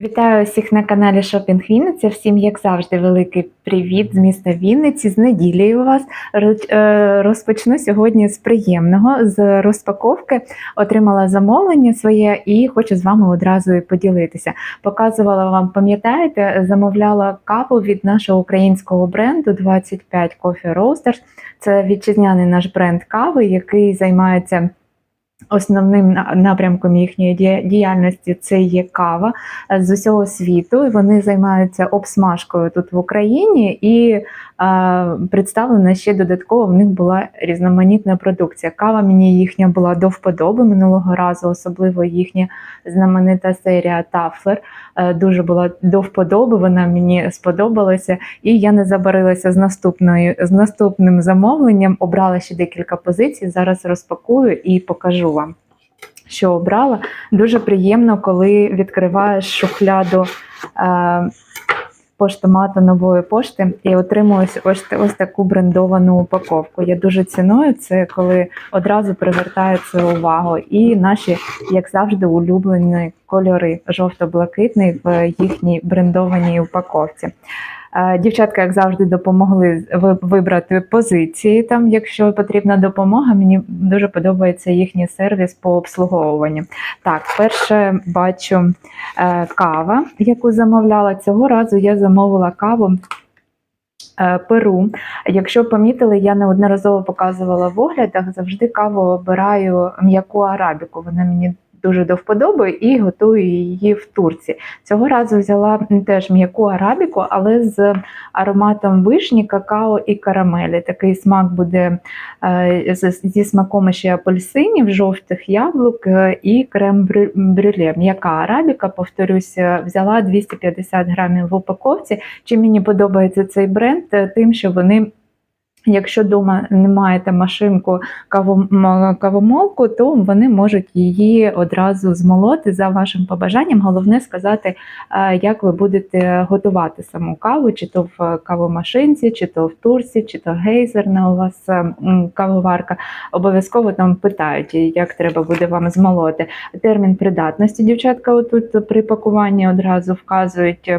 Вітаю всіх на каналі Шопінг Вінниця. Всім, як завжди, великий привіт з міста Вінниці, з неділі у вас. Е, Розпочну сьогодні з приємного, з розпаковки. Отримала замовлення своє і хочу з вами одразу і поділитися. Показувала вам, пам'ятаєте, замовляла каву від нашого українського бренду 25 Coffee Roasters. Це вітчизняний наш бренд кави, який займається. Основним напрямком їхньої дія- діяльності це є кава е, з усього світу. Вони займаються обсмажкою тут в Україні і представлена ще додатково. В них була різноманітна продукція. Кава мені їхня була до вподоби минулого разу, особливо їхня знаменита серія Тафлер. е, Дуже була до вподоби. Вона мені сподобалася, і я не забарилася з наступною з наступним замовленням. Обрала ще декілька позицій. Зараз розпакую і покажу вам що обрала. Дуже приємно, коли відкриваєш шухляду поштомата нової пошти і отримую ось, ось таку брендовану упаковку. Я дуже ціную це, коли одразу привертається увагу. І наші, як завжди, улюблені кольори жовто-блакитний в їхній брендованій упаковці. Е, Дівчатка, як завжди, допомогли вибрати позиції. Там, якщо потрібна допомога, мені дуже подобається їхній сервіс по обслуговуванню. Так, перше бачу е, кава, яку замовляла. Цього разу я замовила каву. е, Перу. Якщо помітили, я неодноразово показувала в оглядах, завжди каву обираю м'яку арабіку. Вона мені дуже до вподоби і готую її в турці. Цього разу взяла теж м'яку арабіку, але з ароматом вишні, какао і карамелі. Такий смак буде е, зі смаком ще апельсинів, жовтих яблук е, і крем-брюле. М'яка арабіка, повторюся, взяла 250 грамів в упаковці. Чим мені подобається цей бренд, тим, що вони. Якщо вдома не маєте машинку кавом- кавомолку, то вони можуть її одразу змолоти за вашим побажанням. Головне сказати, е, як ви будете готувати саму каву, чи то в кавомашинці, чи то в турці, чи то гейзерна у вас е, кавоварка. Обов'язково там питають, як треба буде вам змолоти. Термін придатності дівчатка отут при пакуванні одразу вказують.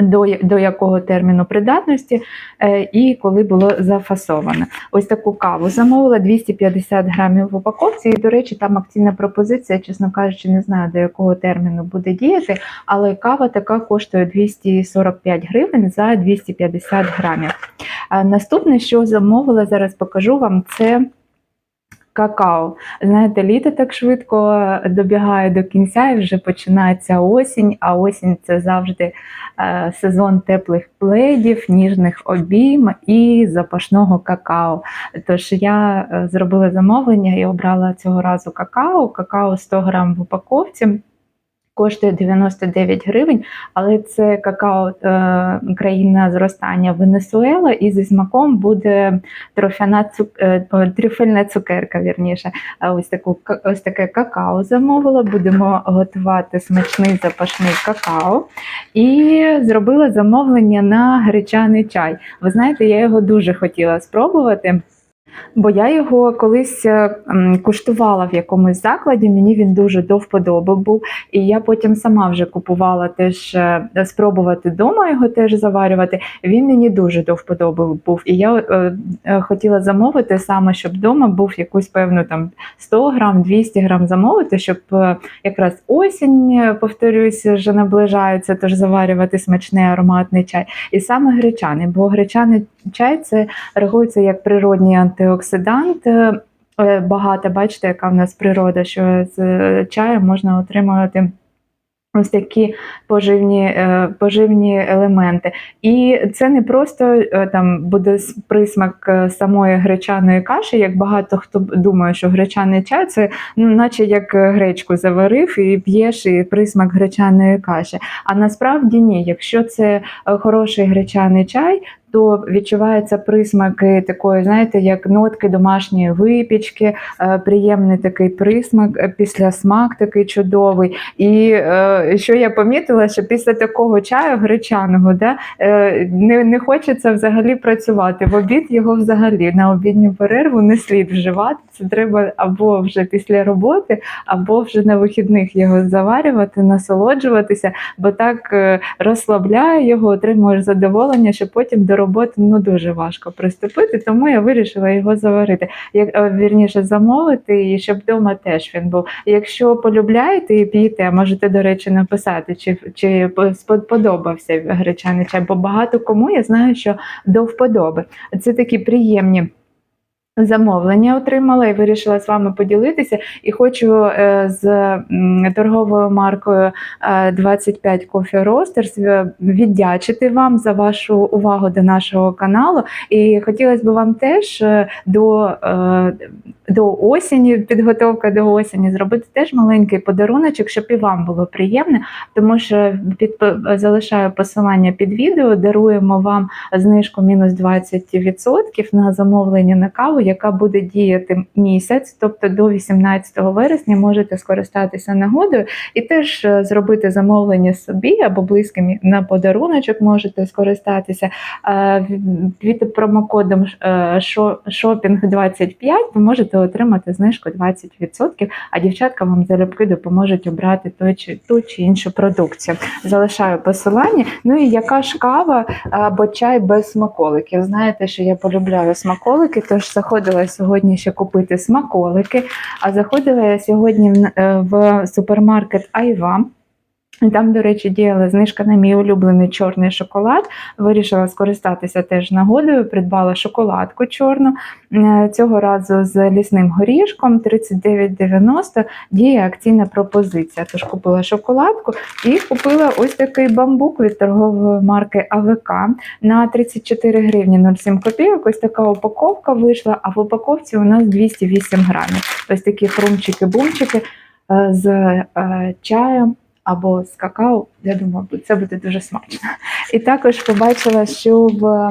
Е, До, до якого терміну придатності е, і коли було зафасовано. Ось таку каву замовила 250 грамів в упаковці. І, до речі, там акційна пропозиція, чесно кажучи, не знаю до якого терміну буде діяти, але кава така коштує 245 гривень за 250 грамів. А наступне, що замовила, зараз покажу вам, це. Какао. Знаєте, літо так швидко добігає до кінця і вже починається осінь, а осінь це завжди е, сезон теплих пледів, ніжних обійм і запашного какао. Тож я е, зробила замовлення і обрала цього разу какао. Какао 100 грам в упаковці. Коштує 99 гривень, але це какао е, країна зростання Венесуела, і зі смаком буде е, трюфельна цукерка. Вірніше, ось таку ось таке какао замовила. Будемо готувати смачний запашний какао. І зробила замовлення на гречаний чай. Ви знаєте, я його дуже хотіла спробувати. Бо я його колись е, куштувала в якомусь закладі, мені він дуже до вподоби був. І я потім сама вже купувала теж е, спробувати вдома його теж заварювати. Він мені дуже до вподоби був. І я е, хотіла замовити саме, щоб вдома був якусь певну там 100 грам, 200 грам замовити, щоб якраз осінь, повторюсь, вже наближається, тож заварювати смачний ароматний чай. І саме гречаний, бо гречаний чай це рахується як природній антиоксидант. е, е, Багато, бачите, яка в нас природа, що з е, чаю можна отримувати. Ось такі поживні, поживні елементи. І це не просто там буде присмак самої гречаної каші, як багато хто думає, що гречаний чай це ну, наче як гречку заварив і п'єш і присмак гречаної каші. А насправді ні, якщо це хороший гречаний чай, то відчувається присмаки такої, знаєте, як нотки домашньої випічки, е, приємний такий присмак, е, після смак такий чудовий. І е, що я помітила, що після такого чаю гречаного да, не, не хочеться взагалі працювати. В обід його взагалі на обідню перерву не слід вживати. Це треба або вже після роботи, або вже на вихідних його заварювати, насолоджуватися, бо так розслабляє його, отримуєш задоволення, що потім до роботи ну дуже важко приступити. Тому я вирішила його заварити. Як е, вірніше замовити, і щоб вдома теж він був. Якщо полюбляєте і п'єте, можете, до речі, написати, чи, чи сподобався гречаний чай, бо багато кому я знаю, що до вподоби. Це такі приємні. Замовлення отримала і вирішила з вами поділитися. І хочу е, з торговою маркою е, 25 Coffee Roasters е, віддячити вам за вашу увагу до нашого каналу. І хотілося б вам теж е, до, е, до осені, підготовка до осені, зробити теж маленький подаруночок, щоб і вам було приємно, тому що під залишаю посилання під відео, даруємо вам знижку мінус 20% на замовлення на каву, яка буде діяти місяць, тобто до 18 вересня можете скористатися нагодою і теж е, зробити замовлення собі або близьким на подаруночок можете скористатися. Е, Від промокодом шопінг 25 ви можете отримати знижку 20%, а дівчатка вам залюбки допоможуть обрати той чи ту чи іншу продукцію. Залишаю посилання. Ну і яка ж кава або чай без смаколиків? Знаєте, що я полюбляю смаколики, тож заходила сьогодні ще купити смаколики. А заходила я сьогодні в, е, супермаркет Айва. Там, до речі, діяла знижка на мій улюблений чорний шоколад. Вирішила скористатися теж нагодою, придбала шоколадку чорну. Е, Цього разу з лісним горішком 39,90 діє акційна пропозиція. Тож купила шоколадку і купила ось такий бамбук від торгової марки АВК на 34 гривні 07 копійок. Ось така упаковка вийшла, а в упаковці у нас 208 грамів. Ось такі хрумчики-бумчики е, з е, чаєм або з какао, я думаю, це буде дуже смачно. І також побачила, що в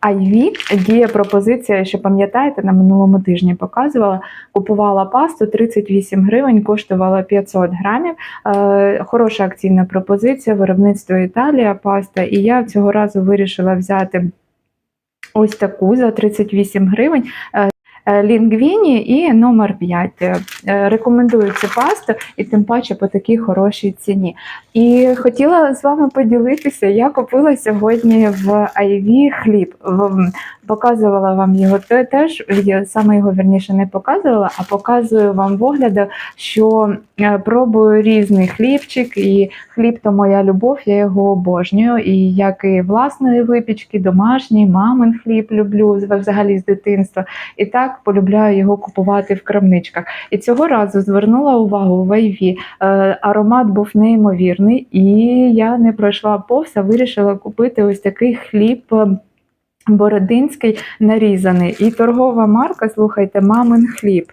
Айві діє пропозиція, що пам'ятаєте, на минулому тижні показувала, купувала пасту 38 гривень, коштувала 500 грамів. Е, хороша акційна пропозиція, виробництво Італія, паста. І я цього разу вирішила взяти ось таку за 38 гривень. Е, Лінгвіні і номер 5. Е, Рекомендую цю пасту і тим паче по такій хорошій ціні. І хотіла з вами поділитися, я купила сьогодні в Айві хліб. Показувала вам його теж, саме його вірніше не показувала, а показую вам в що е, пробую різний хлібчик, і хліб то моя любов, я його обожнюю. І як і власної випічки, домашній, мамин хліб люблю взагалі з дитинства. І так полюбляю його купувати в крамничках. І цього разу звернула увагу в Айві. Е, аромат був неймовірний, і я не пройшла повз, а вирішила купити ось такий хліб. е, Бородинський нарізаний. І торгова марка, слухайте, мамин хліб.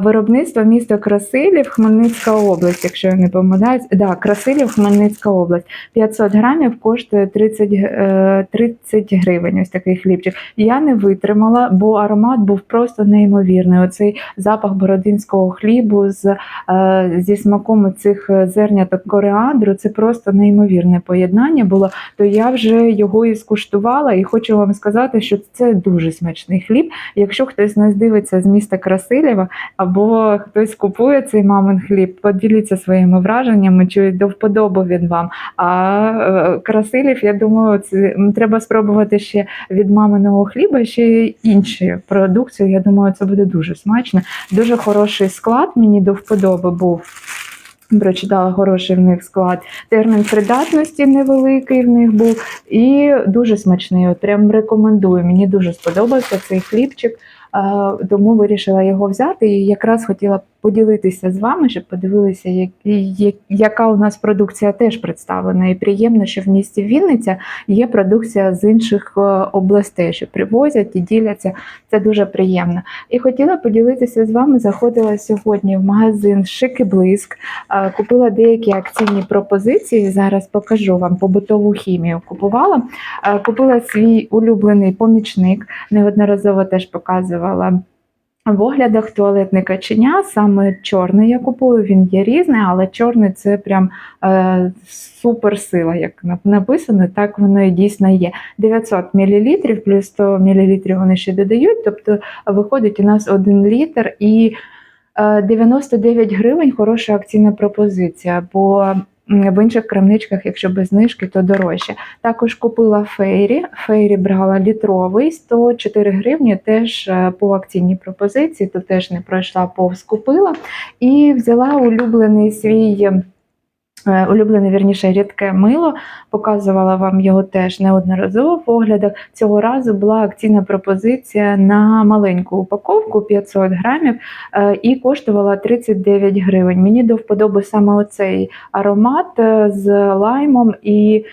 Виробництво місто Красилів, Хмельницька область, якщо я не помиляюсь. Да, Красилів, Хмельницька область. 500 грамів коштує 30, е, 30 гривень. Ось такий хлібчик. Я не витримала, бо аромат був просто неймовірний. Оцей запах бородинського хлібу з, е, зі смаком цих зерняток коріандру. Це просто неймовірне поєднання було. То я вже його і скуштувала, і хочу вам сказати, що це дуже смачний хліб. Якщо хтось нас дивиться з міста Красилєва, або хтось купує цей мамин хліб, поділіться своїми враженнями, чи до вподоби він вам. А е, Красилів, я думаю, це треба спробувати ще від маминого хліба ще інші продукцію. Я думаю, це буде дуже смачно. Дуже хороший склад мені до вподоби був. Прочитала хороший в них склад. Термін придатності невеликий в них був і дуже смачний. От прям рекомендую. Мені дуже сподобався цей хлібчик, тому вирішила його взяти і якраз хотіла поділитися з вами, щоб подивилися, як, як, яка у нас продукція теж представлена. І приємно, що в місті Вінниця є продукція з інших е, областей, що привозять і діляться. Це дуже приємно. І хотіла поділитися з вами. Заходила сьогодні в магазин Шик і Блиск, е, купила деякі акційні пропозиції. Зараз покажу вам побутову хімію. Купувала, Е, купила свій улюблений помічник. Неодноразово теж показувала. В оглядах туалетне каченя, саме чорний я купую, він є різний, але чорний це прям е, суперсила, як написано, так воно і дійсно є. 900 мл плюс 100 мл вони ще додають, тобто виходить у нас 1 літр і е, 99 гривень хороша акційна пропозиція, бо в інших крамничках, якщо без знижки, то дорожче. Також купила фейрі. Фейрі брала літровий 104 гривні, теж е, по акційній пропозиції, то теж не пройшла повз купила. І взяла улюблений свій. Е, Улюблене вірніше рідке мило, показувала вам його теж неодноразово в оглядах. Цього разу була акційна пропозиція на маленьку упаковку 500 грамів е, і коштувала 39 гривень. Мені до вподоби саме оцей аромат е, з лаймом і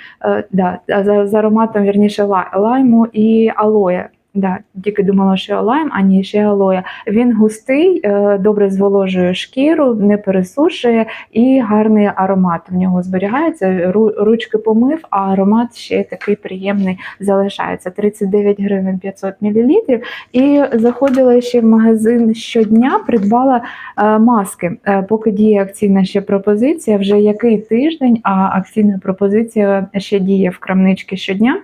да, з ароматом вірніше лайму і алоє. Да, тільки думала, що лайм, а ні, ще алоє. Він густий, е, добре зволожує шкіру, не пересушує і гарний аромат в нього зберігається. Ру- Ручки помив, а аромат ще такий приємний залишається. 39 гривень 500 мл. І заходила ще в магазин щодня, придбала е, маски. Е, Поки діє акційна ще пропозиція, вже який тиждень, а акційна пропозиція ще діє в крамничці щодня.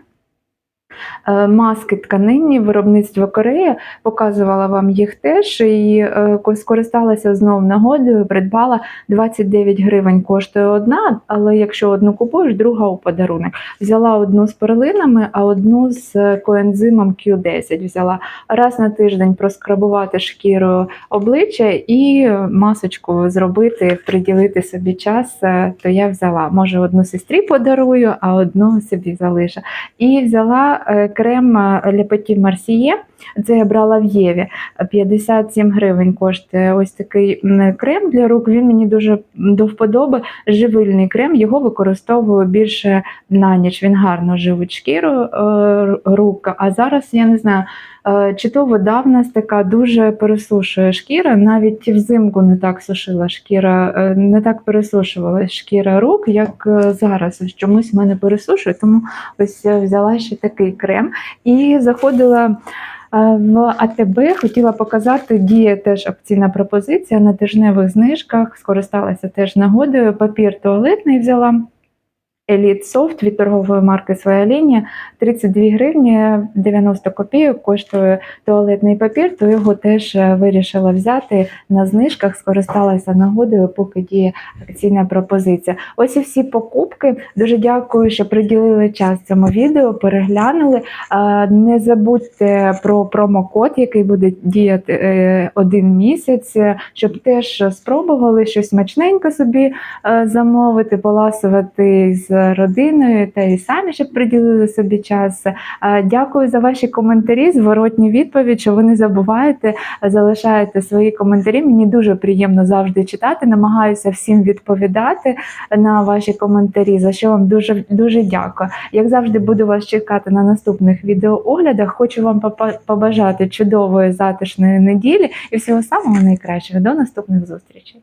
Е, Маски тканинні, виробництво Корея, показувала вам їх теж і е, скористалася знов нагодою, придбала 29 гривень коштує одна, але якщо одну купуєш, друга у подарунок. Взяла одну з перлинами, а одну з е, коензимом Q10. Взяла раз на тиждень проскрабувати шкіру обличчя і масочку зробити, приділити собі час, то я взяла. Може, одну сестрі подарую, а одну собі залишу. І взяла крем е, Le Petit Це я брала в Єві. 57 гривень коштує ось такий крем для рук. Він мені дуже до вподоби. Живильний крем. Його використовую більше на ніч. Він гарно живить шкіру е, рук. А зараз я не знаю. Е, Чи то вода в нас така дуже пересушує шкіра, навіть взимку не так сушила шкіра, е, не так пересушувала шкіра рук, як е, зараз. Ось Чомусь в мене пересушує, тому ось взяла ще такий крем і заходила. В АТБ хотіла показати, діє теж акційна пропозиція на тижневих знижках. Скористалася теж нагодою. Папір туалетний взяла. Elite Soft від торгової марки Своя лінія 32 гривні 90 копійок коштує туалетний папір, то його теж е, вирішила взяти на знижках, скористалася нагодою, поки діє акційна пропозиція. Ось і всі покупки. Дуже дякую, що приділили час цьому відео, переглянули. Е, Не забудьте про промокод, який буде діяти е, один місяць, щоб теж спробували щось смачненько собі замовити, поласувати з родиною та і самі, щоб приділили собі час. Е, Дякую за ваші коментарі, зворотні відповідь, що ви не забуваєте, залишаєте свої коментарі. Мені дуже приємно завжди читати. Намагаюся всім відповідати на ваші коментарі, за що вам дуже дуже дякую. Як завжди, буду вас чекати на наступних відеооглядах. Хочу вам побажати чудової затишної неділі і всього самого найкращого. До наступних зустрічей.